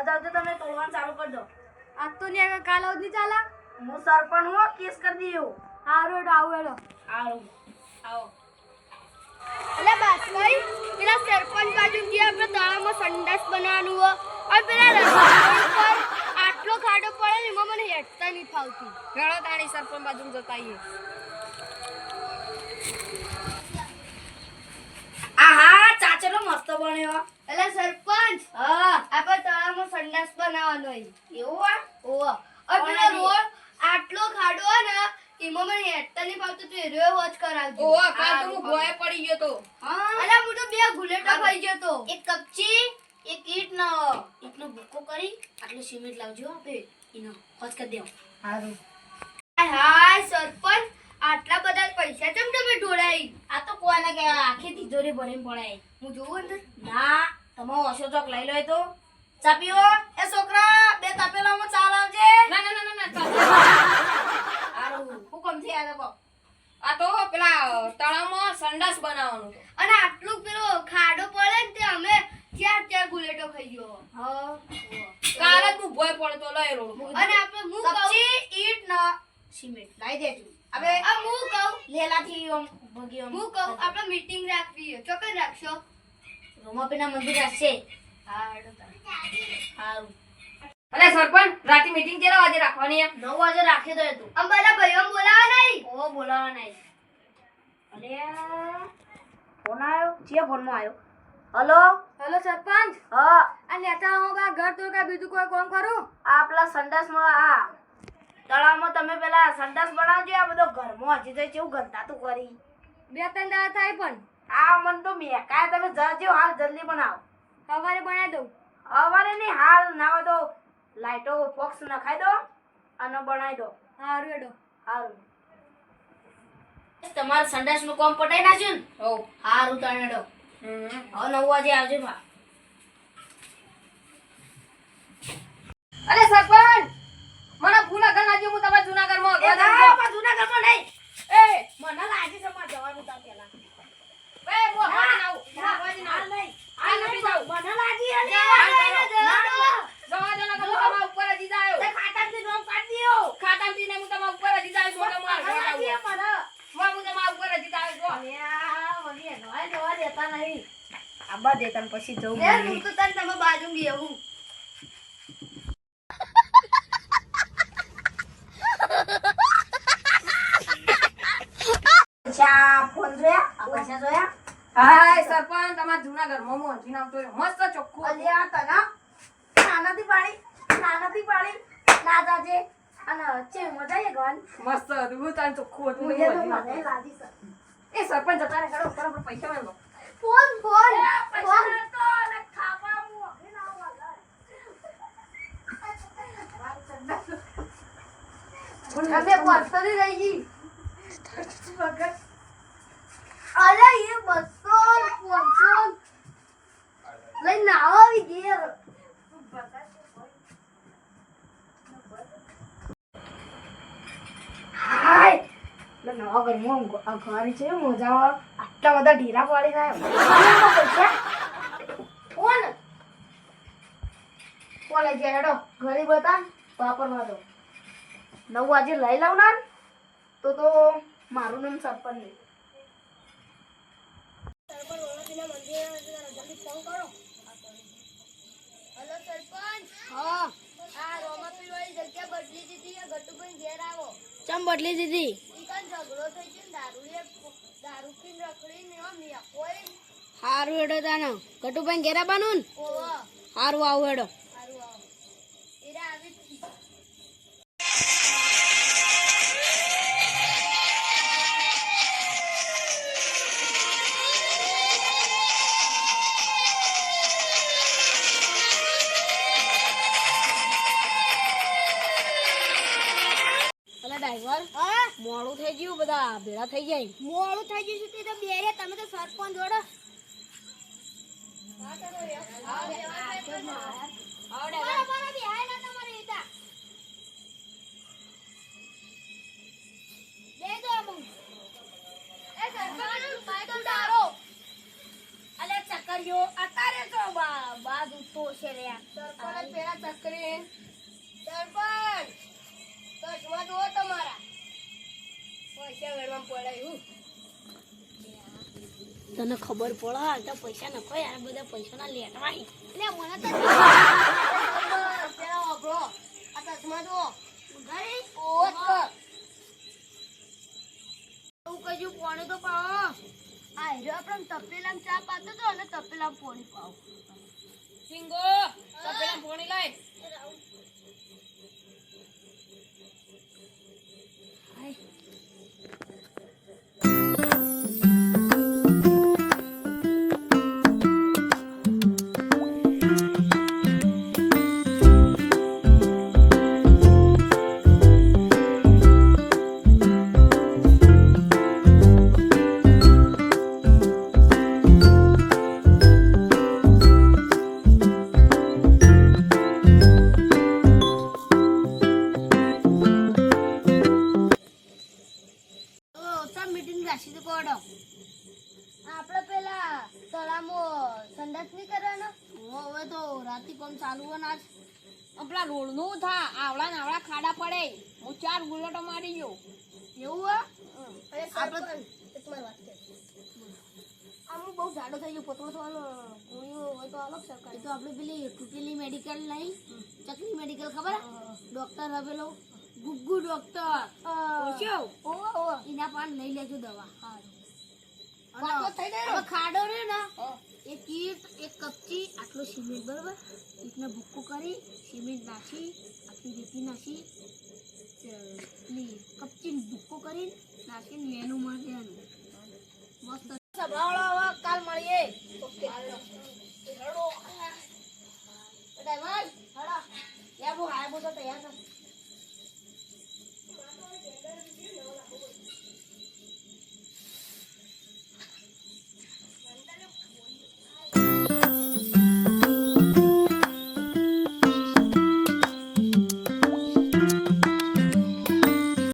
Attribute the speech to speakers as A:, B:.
A: વહેલા તો તમે તોડવાનું ચાલુ કરી
B: આજ તો નહીં આગળ કાલ આવતી ચાલે.
A: હું સરપંચ હું કેસ કરી દઉં
B: હારું હેડો આવું હેડો.
A: આવું આવો.
B: એટલે બસ ભાઈ પેલા સરપંચ બાજુ જે આપણે તળાવમાં સંડાસ બનાવવાનું હોય અને પેલા રસ્તા પર આટલો ખાડો પડે ને એમાં મને હેઠતા નહીં ફાવતી.
C: હેડો તાણી સરપંચ બાજુ જતા આવીએ.
A: આહા ચાચરો મસ્ત બન્યો.
B: એટલે સરપંચ
A: હા.
B: આપણે તળાવમાં સંડાસ બનાવવાનો
A: એવું આ
B: અને પેલો રોડ આટલો ખાડો ને એમાં મને હેઠતા નહીં ફાવતો. તો એરો વોચ કરાવજો.
C: ઓવા કાલ તો હું ગોય પડી ગયો તો.
B: અરે હું તો બે ગુલેટો ખાઈ ગયો તો.
A: એક કપચી એક ઈટ ન નો ભૂકો કરી આટલું સિમેન્ટ લાવજો આપે એનો હોજ કરી દેવો. હારું.
B: હાય હાય સરપંચ. આટલા બધા પૈસા કેમ તમે ઢોળાઈ?
A: આ તો કોને કે આખી તિજોરી ભરીને પડાય
B: હું જોઉં અંદર?
A: ના તમારો ચોક લઈ લો તો. ચા પીવો એ છોકરા બે તપેલામાં ચા લાવજે
C: ના ના ના ના, ના.
A: સારું હુકમથી આ લોકો
C: આ તો પેલા તળાવમાં સંડાસ બનાવવાનું
B: અને આટલું પેલો ખાડો પડે ને તે અમે ત્યાં ત્યાં ગુલેટો ખાઈ ગયો
A: હા
C: કાલે તું ભોય પડતો લઈ રોડ
B: અને આપણે હું
A: કચ્ચી ઈટ ના સિમેન્ટ લાવી દેજો હવે
B: આ હું કહું
A: લેલાથી ઓમ ભગી
B: હું કહું આપણે મીટિંગ રાખવી છે ચોક્કસ રાખશો
A: રોમાપીના મંદિર. સારું
C: અરે સરપંચ રાતે મીટિંગ કેટલા વાગે રાખવાની
A: નવ વાગે રાખી દો તું.
B: આમ બધા ભાઈઓ બોલાવા નહીં?
A: ઓ બોલાવા નહીં. અરે ફોન આવ્યો? છે ફોનમાં આવ્યો? હલો?
B: હેલો સરપંચ?
A: હા.
B: આ નેતા હું કા ઘર તો કા બીજું કોઈ કોમ કરું?
A: આ પેલા સંડાસમાં આ તળાવમાં તમે પેલા સંડાસ બનાવજો આ બધો ઘરમાં હજી તો કેવું ગંધાતું કરી.
B: બે ત્રણ દાડા થાય પણ.
A: આ મન તો મેકાય તમે જજો હાલ જલ્દી બનાવો.
B: સવારે બનાવી દઉં.
A: અમારે નહીં હાલ ના દો. લાઈટો ફોક્સ નખાઈ દો અને બનાવી દો.
B: હારું એડો
A: સારું તમારે સંડાસનું કોમ પટાઈ નાખ્યું ને?
C: ઓ
A: સારું તણેડો હવે નવ વાજે આવજો ભા
C: અરે સરપંચ મને ભૂલા ઘર નાખ્યું હું તમારા જુનાગઢમાં
A: જુનાગઢ જૂનાગઢમાં નહીં.
C: એ
A: મને લાગે છે મારે જવાનું તા પહેલા.
C: એ હું અગવા જઈને આવું. હું
A: ના,
C: અગવા જઈને
A: હાલ
C: આવું.
A: નહીં.
C: હાલ
A: હાલ
C: નથી
A: નહીં.
C: જવું.
A: મને લાગી અને
C: જવા દો,
A: ના,
C: જવા
A: ના,
C: દો. જવા દો ને કે હું તમારા ઉપર જ ઈ જાયો.
A: તે ખાટાથી ડોમ કાઢી દ્યો.
C: ખાતામાંથી ને હું તમારા ઉપર જ ઈ જાયો છું. એટલે મારે
A: મને
C: ઘરે
A: લાગી
C: આવવું.
A: મને.
C: માં હું તમારા ઉપર જ ઈ જાયો છું.
A: અલ્યા, મને નવાય નવા દેતા નહીં. આબા દેતા ને પછી જવું.
B: હું. તો તને તમે બાજુ બેહું
A: પૈસા ફોન જોયા? પૈસા જોયા?
C: હાય સરપંચ તમારા જુનાગઢમાં મોહનજી નામ મસ્ત ચોખ્ખું.
A: અલ્યા તને નાનાથી પાડી નાનાથી પાડી. ના જાજે. અને ચે મજા એ ગવાની
C: મસ્ત હું તને ચોખ્ખું હતું. એ સરપંચ જતા રહે કરો પૈસા મેળવો.
B: Phone phone phone. અમે પર્સનલી રહી ગઈ. અરે એ બસો પાંચસો. લઈ નાવો આવી ઘેર.
A: હાય. એટલે નવા ઘરમાં આ ઘર છે મજા આટલા બધા ઢીરા પાડી થાય. પૈસા કોણ? કોલે જે હેડો ઘરે બતા વાપરવા દો. નવ વાજે લઈ લાવનાર? તો તો મારું નામ સરપંચ નહીં.
B: હેલો સરપંચ? હા. આ રોમાપીર વાળી જગ્યા બદલી દીધી આ ગટુભાઈ ઘેર આવો.
A: ચમ બદલી દીધી?
B: ઝઘડો થઈ ગયો ને દારૂ પીને રખડીને એમ કોઈ
A: હારું હેડો તાનો. કટુભાઈ ઘેરા બાનું હારું આવું હેડો.
B: સારું આવો. એરા આવી
A: ડ્રાઈવર
B: હા?
A: મોડું થઈ ગયું બધા ભેળા થઈ જાય.
B: મોડું થઈ ગયું છે તે તો બે રે તમે તો સરપંચ જોડો.
A: તો છે રે.
B: સરપંચ પેલા ચક્રી. સરપંચ! ચશ્મા જુઓ તમારા. પૈસા વેડવામાં પડાયું
A: તને ખબર પડે આ તો પૈસા નખો યાર બધા પૈસા ના એટલે મને તો
B: પેલા વાપરો. આ ચશ્મા જુઓ.
A: ઘરે
B: ઓત
A: હું. કજુ પાણી તો પાવો. આ હીરો આપણે તપેલામાં ચા પાતો તો અને તપેલામાં પાણી પાવો.
C: સિંગો તપેલા પાણી લાય.
A: ઓ પેલા તળામાં નહીં કરવાનો? હવે તો રાતી કોમ ચાલુ હોય ના
C: આપણા રોડનું થા આવડા ને આવડા ખાડા પડે. હું ચાર ગુલેટો મારી ગયો.
A: એવું હે? આપણે
B: એક મારી વાત છે
A: આમ બહુ જાડો થઈ ગયો પોતળો થવાનો ગોળીઓ હોય તો અલગ સરકાર. તો આપણે પેલી તૂટેલી મેડિકલ નહીં ચકલી મેડિકલ ખબર ડોક્ટર હે. પેલો ગુગ્ગુ ડોક્ટર ઓછો?
B: ઓવો
A: એના પાન લઈ લેજો દવા? હવે ખાડો રે ને એક ઈટ એક કપચી આટલો સિમેન્ટ બરોબર? ઈટને ભૂક્કો કરી સિમેન્ટ નાખી આટલી રેતી નાખી પેલી કપચી ભૂક્કો કરી નાખીને વેનું માં દેવાનું મસ્ત.
B: સભાવાળો હવે કાલ મળીએ. ઓકે.
A: ડાયમંડ હડા યાર બહુ હાય બહુ તૈયાર કર